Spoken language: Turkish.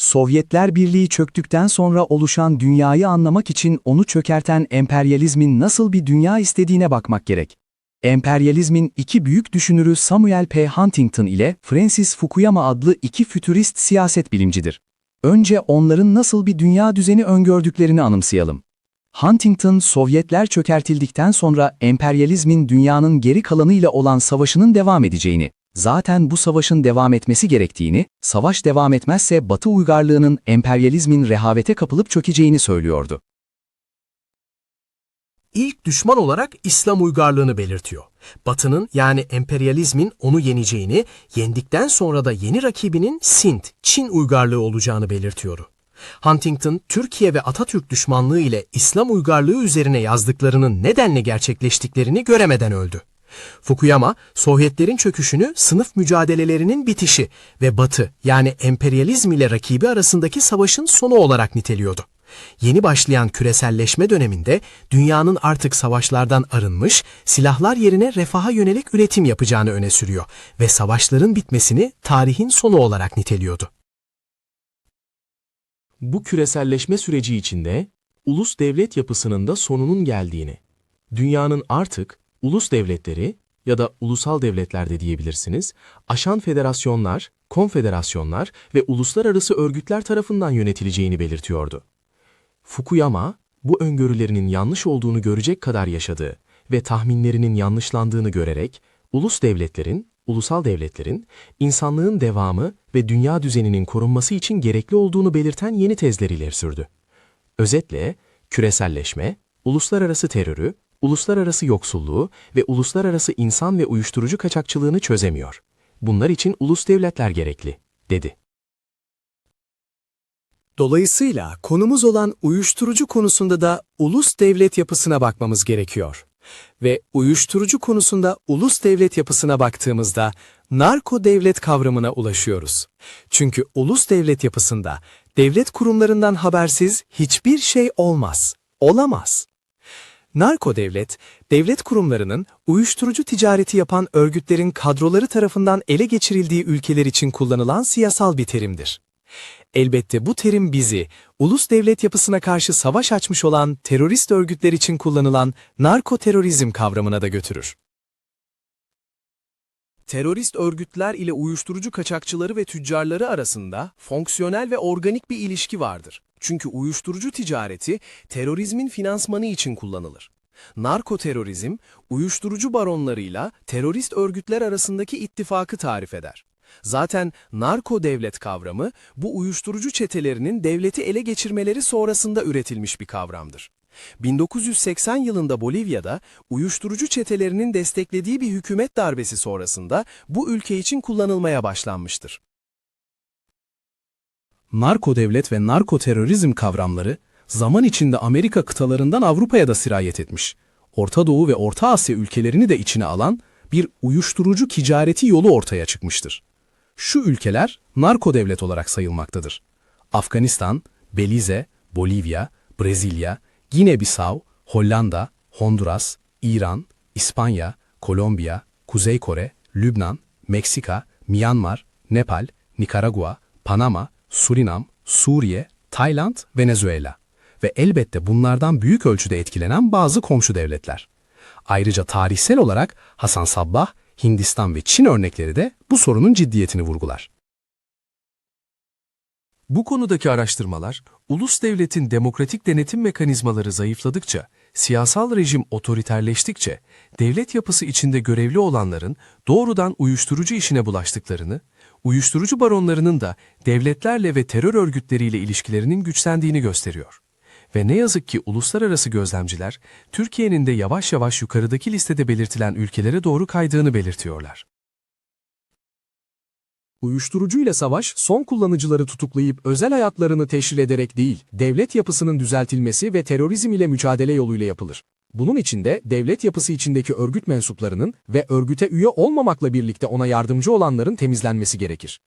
Sovyetler Birliği çöktükten sonra oluşan dünyayı anlamak için onu çökerten emperyalizmin nasıl bir dünya istediğine bakmak gerek. Emperyalizmin iki büyük düşünürü Samuel P. Huntington ile Francis Fukuyama adlı iki fütürist siyaset bilimcidir. Önce onların nasıl bir dünya düzeni öngördüklerini anımsayalım. Huntington, Sovyetler çökertildikten sonra emperyalizmin dünyanın geri kalanıyla olan savaşının devam edeceğini, zaten bu savaşın devam etmesi gerektiğini, savaş devam etmezse Batı uygarlığının emperyalizmin rehavete kapılıp çökeceğini söylüyordu. İlk düşman olarak İslam uygarlığını belirtiyor. Batı'nın yani emperyalizmin onu yeneceğini, yendikten sonra da yeni rakibinin Sint, Çin uygarlığı olacağını belirtiyor. Huntington, Türkiye ve Atatürk düşmanlığı ile İslam uygarlığı üzerine yazdıklarının nedenle gerçekleştiklerini göremeden öldü. Fukuyama, Sovyetlerin çöküşünü sınıf mücadelelerinin bitişi ve Batı yani emperyalizm ile rakibi arasındaki savaşın sonu olarak niteliyordu. Yeni başlayan küreselleşme döneminde dünyanın artık savaşlardan arınmış, silahlar yerine refaha yönelik üretim yapacağını öne sürüyor ve savaşların bitmesini tarihin sonu olarak niteliyordu. Bu küreselleşme süreci içinde ulus devlet yapısının da sonunun geldiğini, dünyanın artık ulus devletleri ya da ulusal devletler de diyebilirsiniz, aşan federasyonlar, konfederasyonlar ve uluslararası örgütler tarafından yönetileceğini belirtiyordu. Fukuyama, bu öngörülerinin yanlış olduğunu görecek kadar yaşadığı ve tahminlerinin yanlışlandığını görerek, ulus devletlerin, ulusal devletlerin, insanlığın devamı ve dünya düzeninin korunması için gerekli olduğunu belirten yeni tezler ileri sürdü. Özetle, küreselleşme, uluslararası terörü, uluslararası yoksulluğu ve uluslararası insan ve uyuşturucu kaçakçılığını çözemiyor. Bunlar için ulus devletler gerekli, dedi. Dolayısıyla konumuz olan uyuşturucu konusunda da ulus devlet yapısına bakmamız gerekiyor. Ve uyuşturucu konusunda ulus devlet yapısına baktığımızda narko devlet kavramına ulaşıyoruz. Çünkü ulus devlet yapısında devlet kurumlarından habersiz hiçbir şey olmaz, olamaz. Narko devlet, devlet kurumlarının uyuşturucu ticareti yapan örgütlerin kadroları tarafından ele geçirildiği ülkeler için kullanılan siyasal bir terimdir. Elbette bu terim bizi, ulus devlet yapısına karşı savaş açmış olan terörist örgütler için kullanılan narkoterörizm kavramına da götürür. Terörist örgütler ile uyuşturucu kaçakçıları ve tüccarları arasında fonksiyonel ve organik bir ilişki vardır. Çünkü uyuşturucu ticareti terörizmin finansmanı için kullanılır. Narkoterörizm, uyuşturucu baronlarıyla terörist örgütler arasındaki ittifakı tarif eder. Zaten narko devlet kavramı bu uyuşturucu çetelerinin devleti ele geçirmeleri sonrasında üretilmiş bir kavramdır. 1980 yılında Bolivya'da uyuşturucu çetelerinin desteklediği bir hükümet darbesi sonrasında bu ülke için kullanılmaya başlanmıştır. Narko devlet ve narko terörizm kavramları zaman içinde Amerika kıtalarından Avrupa'ya da sirayet etmiş. Orta Doğu ve Orta Asya ülkelerini de içine alan bir uyuşturucu ticareti yolu ortaya çıkmıştır. Şu ülkeler narko devlet olarak sayılmaktadır. Afganistan, Belize, Bolivya, Brezilya, Gine-Bissau, Hollanda, Honduras, İran, İspanya, Kolombiya, Kuzey Kore, Lübnan, Meksika, Myanmar, Nepal, Nikaragua, Panama, Surinam, Suriye, Tayland, Venezuela ve elbette bunlardan büyük ölçüde etkilenen bazı komşu devletler. Ayrıca tarihsel olarak Hasan Sabbah, Hindistan ve Çin örnekleri de bu sorunun ciddiyetini vurgular. Bu konudaki araştırmalar, ulus devletin demokratik denetim mekanizmaları zayıfladıkça, siyasal rejim otoriterleştikçe, devlet yapısı içinde görevli olanların doğrudan uyuşturucu işine bulaştıklarını, uyuşturucu baronlarının da devletlerle ve terör örgütleriyle ilişkilerinin güçlendiğini gösteriyor. Ve ne yazık ki uluslararası gözlemciler, Türkiye'nin de yavaş yavaş yukarıdaki listede belirtilen ülkelere doğru kaydığını belirtiyorlar. Uyuşturucuyla savaş, son kullanıcıları tutuklayıp özel hayatlarını teşhir ederek değil, devlet yapısının düzeltilmesi ve terörizm ile mücadele yoluyla yapılır. Bunun için de devlet yapısı içindeki örgüt mensuplarının ve örgüte üye olmamakla birlikte ona yardımcı olanların temizlenmesi gerekir.